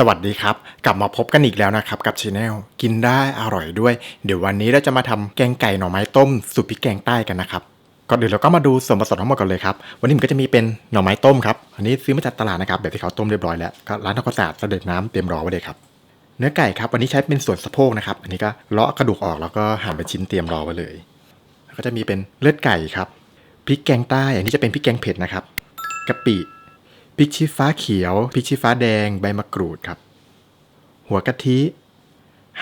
สวัสดีครับ กลับมาพบกันอีกแล้วนะครับ กับช anel กินได้อร่อยด้วย เดี๋ยววันนี้เราจะมาทำแกงไก่หน่อไม้ต้มสูตรพริกแกงใต้กันนะครับก่อนอื่นเราก็มาดูส่วนผสมทั้งหมดกันเลยครับ วันนี้มันก็จะมีเป็นหน่อไม้ต้มครับ อันนี้ซื้อมาจากตลาดนะครับแบบที่เขาต้มเรียบร้อยแล้วก็ร้านทำความสะอาดเสด็จน้ำเตรียมรอไว้เลยครับ เนื้อไก่ครับวันนี้ใช้เป็นส่วนสะโพกนะครับ อันนี้ก็เลาะกระดูกออกแล้วก็หั่นเป็นชิ้นเตรียมรอไว้เลยแล้วก็จะมีเป็นเลือดไก่ครับ พริกแกงใต้ อันนี้จะเป็นพริกแกงเผ็ดนะครับกะปิ พริกชี้ฟ้าเขียว พริกชี้ฟ้าแดง ใบมะกรูดครับ หัวกะทิ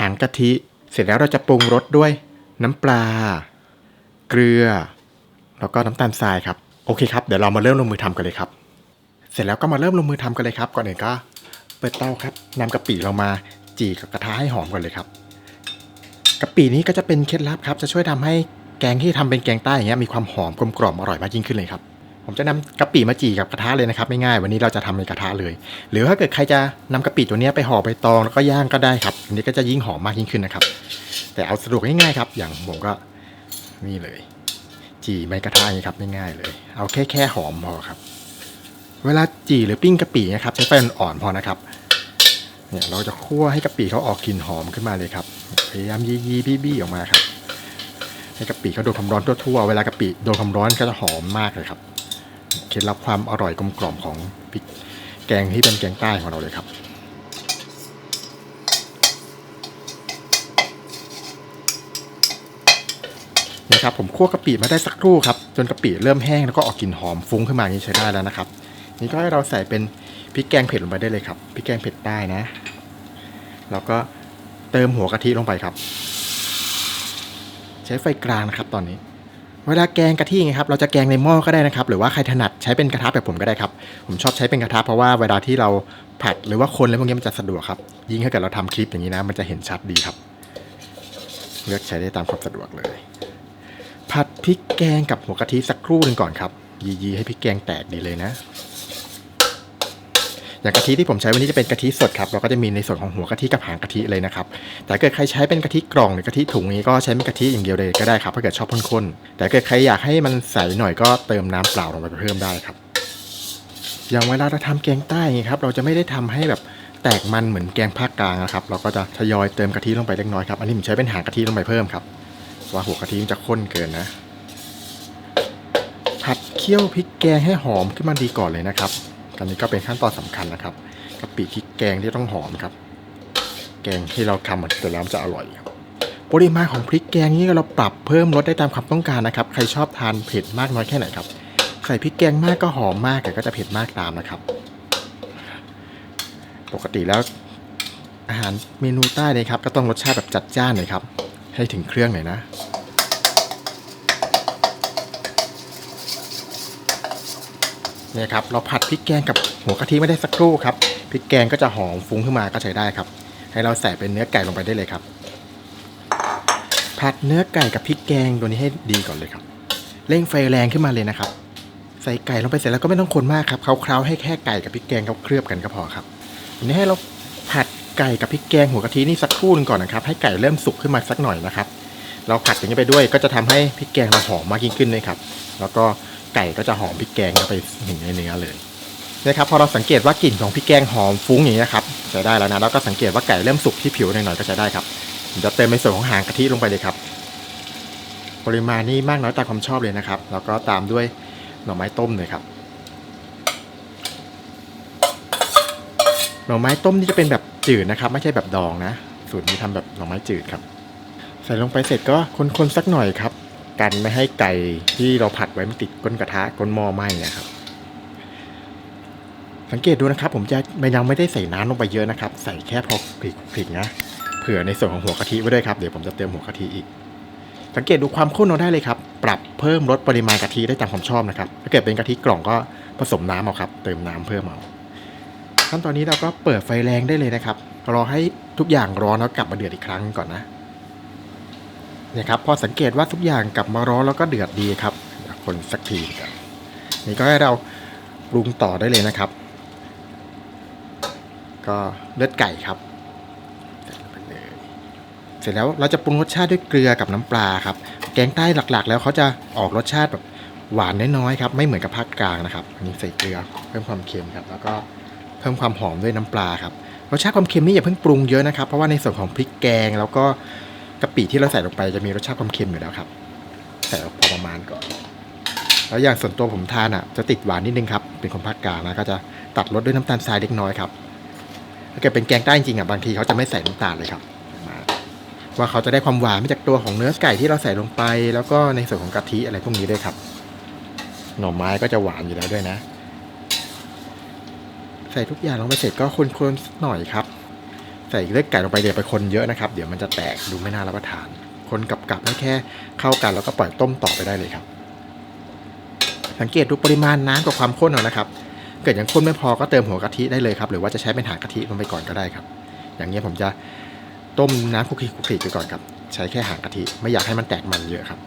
หางกะทิ เสร็จแล้วเราจะปรุงรสด้วย น้ำปลา เกลือ แล้วก็น้ำตาลทรายครับ โอเคครับ เดี๋ยวเรามาเริ่มลงมือทำกันเลยครับ เสร็จแล้วก็มาเริ่มลงมือทำกันเลยครับ ก่อนอื่นก็ เปิดเตาครับนำกะปิเรามาจี่กับกระทะให้หอมก่อนเลยครับกะปินี้ก็จะเป็นเคล็ดลับครับ จะช่วยทำให้แกงที่ทำเป็นแกงใต้อย่างเงี้ยมีความหอมกลมกล่อมอร่อยมากยิ่งขึ้นเลยครับ ผมจะนำกะปิมาจี่กับกระทะเลยนะครับไม่ง่ายวันนี้เราจะทำในกระทะเลย หรือถ้าเกิดใครจะนำกะปิตัวนี้ไปห่อใบตองแล้วก็ย่างก็ได้ครับอันนี้ก็จะยิ่งหอมมากยิ่งขึ้นนะครับ แต่เอาสะดวกง่ายๆครับ อย่างผมก็นี่เลย จี่ไม่กระทะนี้ครับง่ายๆเลย เอาแค่แค่หอมพอครับ เวลาจี่หรือปิ้งกะปินะครับใช้ไฟอ่อนๆพอนะครับเนี่ยเราจะคั่วให้กะปิเขาออกกลิ่นหอมขึ้นมาเลยครับพยายามยียีบี้บี้ออกมาครับให้กะปิเขาโดนความร้อนทั่วๆเวลากะปิโดนความร้อนก็จะหอมมากเลยครับ ล็ดลับความอร่อยกลมกล่อมของพริกแกงที่เป็นแกงใต้ของเราเลยครับนี่ครับผมคั่วกะปิมาได้สักครู่ครับ จนกะปิเริ่มแห้งแล้วก็ออกกลิ่นหอมฟุ้งขึ้นมานี้ใช้ได้แล้วนะครับ นี่ก็ให้เราใส่เป็นพริกแกงเผ็ดลงไปได้เลยครับพริกแกงเผ็ดใต้นะ แล้วก็เติมหัวกะทิลงไปครับ ใช้ไฟกลางนะครับตอนนี้ เวลาแกงกะทิไงครับเราจะแกงในหม้อก็ได้นะครับ หรือว่าใครถนัดใช้เป็นกระทะแบบผมก็ได้ครับ ผมชอบใช้เป็นกระทะเพราะว่าเวลาที่เราผัดหรือว่าคนอะไรพวกนี้มันจะสะดวกครับ ยิ่งถ้าเกิดเราทำคลิปอย่างนี้นะ มันจะเห็นชัดดีครับ เลือกใช้ได้ตามความสะดวกเลย ผัดพริกแกงกับหัวกะทิสักครู่หนึ่งก่อนครับ ยีๆให้พริกแกงแตกดีเลยนะ อย่างกะทิที่ผมใช้วันนี้จะเป็นกะทิสดครับเราก็จะมีในส่วนของหัวกะทิกับหางกะทิเลยนะครับแต่เกิดใครใช้เป็นกะทิกล่องหรือกะทิถุงนี้ก็ใช้เป็นกะทิอย่างเดียวเลยก็ได้ครับถ้าเกิดชอบข้นๆแต่เกิดใครอยากให้มันใสหน่อยก็เติมน้ำเปล่าลงไปเพิ่มได้ครับ อย่างเวลาเราทำแกงใต้ไงครับเราจะไม่ได้ทำให้แบบแตกมันเหมือนแกงภาคกลางนะครับเราก็จะทยอยเติมกะทิลงไปเล็กน้อยครับอันนี้ผมใช้เป็นหางกะทิลงไปเพิ่มครับว่าหัวกะทิมันจะข้นเกินนะผัดเคี่ยวพริกแกงให้หอมขึ้นมาดีก่อนเลยนะครับ อันนี้ก็เป็นขั้นตอนสำคัญนะครับกะปิพริกแกงที่ต้องหอมครับ แกงที่เราทำเสร็จแล้วมันจะอร่อยครับปริมาณของพริกแกงนี้เราปรับเพิ่มลดได้ตามความต้องการนะครับ ใครชอบทานเผ็ดมากน้อยแค่ไหนครับ ใส่พริกแกงมากก็หอมมากแต่ก็จะเผ็ดมากตามนะครับ ปกติแล้วอาหารเมนูใต้เลยครับ ก็ต้องรสชาติแบบจัดจ้านหน่อยครับ ให้ถึงเครื่องหน่อยนะ เนี่ยครับเราผัดพริกแกงกับหัวกะทิไม่ได้สักครู่ครับพริกแกงก็จะหอมฟุ้งขึ้นมาก็ใช้ได้ครับ ให้เราใส่เป็นเนื้อไก่ลงไปได้เลยครับ ผัดเนื้อไก่กับพริกแกงตัวนี้ให้ดีก่อนเลยครับเร่งไฟแรงขึ้นมาเลยนะครับ ใส่ไก่ลงไปเสร็จแล้วก็ไม่ต้องคนมากครับเคล้าๆให้แค่ไก่กับพริกแกงเขาเคลือบกันก็พอครับทีนี้ให้เราผัดไก่กับพริกแกงหัวกะทินี่สักครู่นึงก่อนนะครับ ให้ไก่เริ่มสุกขึ้นมาสักหน่อยนะครับ เราผัดอย่างนี้ไปด้วยก็จะทำให้พริกแกงเราหอมมากยิ่งขึ้นเลยครับ แล้วก็ ไก่ก็จะหอมพริกแกงเข้าไปถึงในเนื้อเลยนะครับพอเราสังเกตว่ากลิ่นของพริกแกงหอมฟุ้งอย่างนี้ครับใช้ได้แล้วนะแล้วก็สังเกตว่าไก่เริ่มสุกที่ผิวหน่อยๆก็ใช้ได้ครับจะเติมในส่วนของหางกะทิลงไปเลยครับ ปริมาณนี่มากน้อยตามความชอบเลยนะครับ แล้วก็ตามด้วยหน่อไม้ต้มเลยครับหน่อไม้ต้มนี่จะเป็นแบบจืดนะครับ ไม่ใช่แบบดองนะ สูตรนี้ทำแบบหน่อไม้จืดครับ ใส่ลงไปเสร็จก็คนๆสักหน่อยครับ กันไม่ให้ไก่ที่เราผัดไว้มันติดก้นกระทะก้นหม้อไหม้นะครับ สังเกตดูนะครับ ผมจะไม่ยังไม่ได้ใส่น้ำลงไปเยอะนะครับ ใส่แค่พอพริกพริกนะเผื่อในส่วนของหัวกะทิไว้ด้วยครับเดี๋ยวผมจะเติมหัวกะทิอีกสังเกตดูความข้นเราได้เลยครับ ปรับเพิ่มลดปริมาณกะทิได้ตามความชอบนะครับ ถ้าเกิดเป็นกะทิกล่องก็ผสมน้ำเอาครับ เติมน้ำเพิ่มเอาขั้นตอนนี้เราก็เปิดไฟแรงได้เลยนะครับ รอให้ทุกอย่างร้อนแล้วกลับมาเดือดอีกครั้งก่อนนะ เนี่ยครับพอสังเกตว่าทุกอย่างกลับมาร้อนแล้วก็เดือดดีครับคนสักทีกันนี่ก็ให้เราปรุงต่อได้เลยนะครับ ก็เลือดไก่ครับเสร็จแล้วเราจะปรุงรสชาติด้วยเกลือกับน้ำปลาครับ แกงใต้หลักๆ แล้วเขาจะออกรสชาติแบบหวานน้อยๆครับ ไม่เหมือนกับภาคกลางนะครับอันนี้ใส่เกลือเพิ่มความเค็มครับ แล้วก็เพิ่มความหอมด้วยน้ำปลาครับรสชาติความเค็มนี่อย่าเพิ่งปรุงเยอะนะครับ เพราะว่าในส่วนของพริกแกงแล้วก็ กะปิที่เราใส่ลงไปจะมีรสชาติความเค็มอยู่แล้วครับใส่พอประมาณก่อน แล้วอย่างส่วนตัวผมทานอะ จะติดหวานนิดนึงครับ เป็นคนภาคกลางนะก็จะตัดรสด้วยน้ำตาลทรายเล็กน้อยครับถ้าเกิดเป็นแกงใต้จริงอะบางทีเขาจะไม่ใส่น้ำตาลเลยครับว่าเขาจะได้ความหวานมาจากตัวของเนื้อไก่ที่เราใส่ลงไป แล้วก็ในส่วนของกะทิอะไรพวกนี้ด้วยครับ หน่อไม้ก็จะหวานอยู่แล้วด้วยนะ ใส่ทุกอย่างลงไปเสร็จก็คนๆหน่อยครับ ใส่เลือดไก่ลงไปเดี๋ยวไปคนเยอะนะครับ เดี๋ยวมันจะแตกดูไม่น่ารับประทาน คนกับกับให้แค่เข้ากันแล้วก็ปล่อยต้มต่อไปได้เลยครับ สังเกตดูปริมาณน้ำกับความข้นเอานะครับ เกิดยังข้นไม่พอก็เติมหัวกะทิได้เลยครับ หรือว่าจะใช้เป็นหางกะทิลงไปก่อนก็ได้ครับ อย่างนี้ยผมจะต้มน้ำคุกคลิกคลุกคลิกไปก่อนครับ ใช้แค่หางกะทิไม่อยากให้มันแตกมันเยอะครับ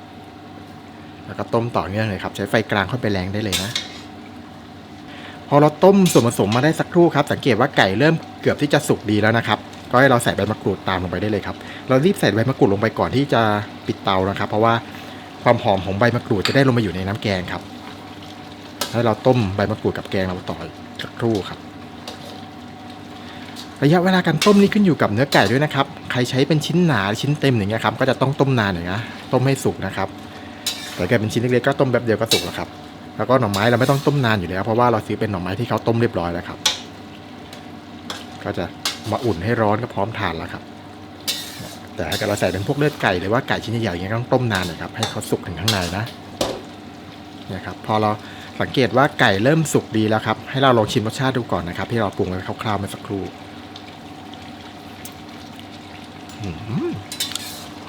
แล้วก็ต้มต่อเนื่องเลยครับ ใช้ไฟกลางค่อยไปแรงได้เลยนะ พอเราต้มส่วนผสมมาได้สักครู่ครับ สังเกตว่าไก่เริ่มเกือบที่จะสุกดีแล้วนะครับ ก็ให้เราใส่ใบมะกรูดตามลงไปได้เลยครับ เรารีบใส่ใบมะกรูดลงไปก่อนที่จะปิดเตานะครับ เพราะว่าความหอมของใบมะกรูดจะได้ลงมาอยู่ในน้ำแกงครับให้เราต้มใบมะกรูดกับแกงเราต่ออีกสักครู่ครับ ระยะเวลาการต้มนี่ขึ้นอยู่กับเนื้อไก่ด้วยนะครับ ใครใช้เป็นชิ้นหนาชิ้นเต็มอย่างเงี้ยครับ ก็จะต้องต้มนานอย่างเงี้ยต้มให้สุกนะครับ แต่ถ้าเกิดเป็นชิ้นเล็กๆก็ต้มแบบเดียวก็สุกแล้วครับ แล้วก็หน่อไม้เราไม่ต้องต้มนานอยู่แล้ว เพราะว่าเราซื้อเป็นหน่อไม้ที่เขาต้มเรียบร้อยแล้วครับ ก็จะมาอุ่นให้ร้อนก็พร้อมทานแล้วครับ แต่ถ้าเกิดเราใส่เป็นพวกเลือดไก่หรือว่าไก่ชิ้นใหญ่ๆอย่างเงี้ต้องต้มนานหน่อยครับให้เขาสุกถึงข้างในนะเนี่ยครับพอเราสังเกตว่าไก่เริ่มสุกดีแล้วครับ ให้เราลองชิมรสชาติดูก่อนนะครับ ที่เราปรุงไว้คร่าวๆมื่อสักครู่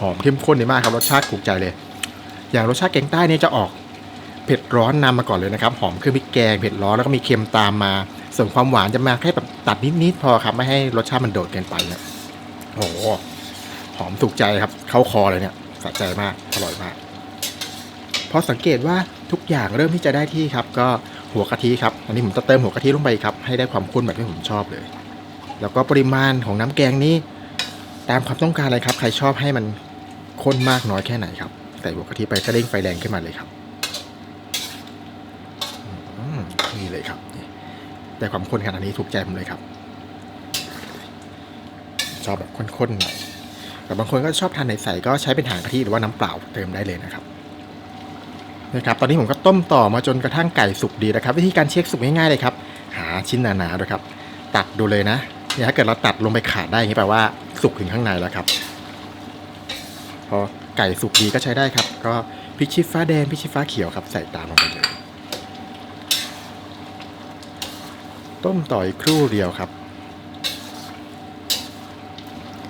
หอมเข้มข้นดีมากครับรสชาติถูกใจเลย อย่างรสชาติแกงใต้เนี่ยจะออก เผ็ดร้อนนำมาก่อนเลยนะครับ หอมเครื่องพริกแกงเผ็ดร้อนแล้วก็มีเค็มตามมา ส่วนความหวานจะมาแค่แบบตัดนิดๆพอครับ ไม่ให้รสชาติมันโดดเกินไปเนี่ยโอ้หอมถูกใจครับ เข้าคอเลยเนี่ยสะใจมากอร่อยมากพอสังเกตว่าทุกอย่างเริ่มที่จะได้ที่ครับ ก็หัวกะทิครับ อันนี้ผมจะเติมหัวกะทิลงไปครับ ให้ได้ความข้นแบบที่ผมชอบเลย แล้วก็ปริมาณของน้ำแกงนี้ ตามความต้องการเลยครับ ใครชอบให้มันข้นมากน้อยแค่ไหนครับ ใส่หัวกะทิไปก็เร่งไฟแรงขึ้นมาเลยครับ นี่เลยครับแต่ความข้นขนาดนี้ถูกใจผมเลยครับ ชอบแบบข้นๆหน่อยแต่บางคนก็ชอบทานใสๆก็ใช้เป็นหางกะทิหรือว่าน้ำเปล่าเติมได้เลยนะครับนะครับตอนนี้ผมก็ต้มต่อมาจนกระทั่งไก่สุกดีนะครับ วิธีการเช็คสุกง่ายๆเลยครับ หาชิ้นหนาๆด้วยครับ ตัดดูเลยนะเนี่ยถ้าเกิดเราตัดลงไปขาดได้อย่างนี้แปลว่าสุกถึงข้างในแล้วครับ พอไก่สุกดีก็ใช้ได้ครับ ก็พริกชี้ฟ้าแดงพริกชี้ฟ้าเขียวครับ ใส่ตามลงไปเลย ต้มต่ออีกครู่เดียวครับ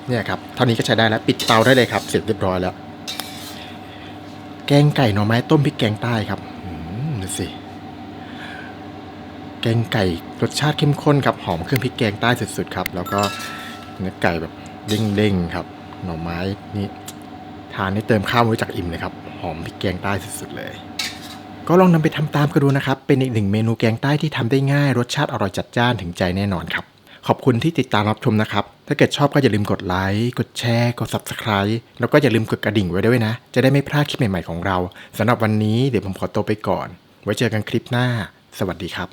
เนี่ยครับ เท่านี้ก็ใช้ได้แล้ว ปิดเตาได้เลยครับ เสร็จเรียบร้อยแล้ว แกงไก่หน่อไม้ต้มพริกแกงใต้ครับดูสิ แกงไก่รสชาติเข้มข้นครับ หอมเครื่องพริกแกงใต้สุดๆครับ แล้วก็เนื้อไก่แบบเด้งๆครับ หน่อไม้นี่ทานนี่เติมข้าวไว้จากอิ่มเลยครับ หอมพริกแกงใต้สุดๆเลย ก็ลองนำไปทำตามกันดูนะครับ เป็นอีกหนึ่งเมนูแกงใต้ที่ทำได้ง่าย รสชาติอร่อยจัดจ้านถึงใจแน่นอนครับ ขอบคุณที่ติดตามรับชมนะครับ ถ้าเกิดชอบก็อย่าลืมกดไลค์ กดแชร์ กด Subscribe แล้วก็อย่าลืมกดกระดิ่งไว้ด้วยนะ จะได้ไม่พลาดคลิปใหม่ๆของเราสำหรับวันนี้เดี๋ยวผมขอตัวไปก่อน ไว้เจอกันคลิปหน้า สวัสดีครับ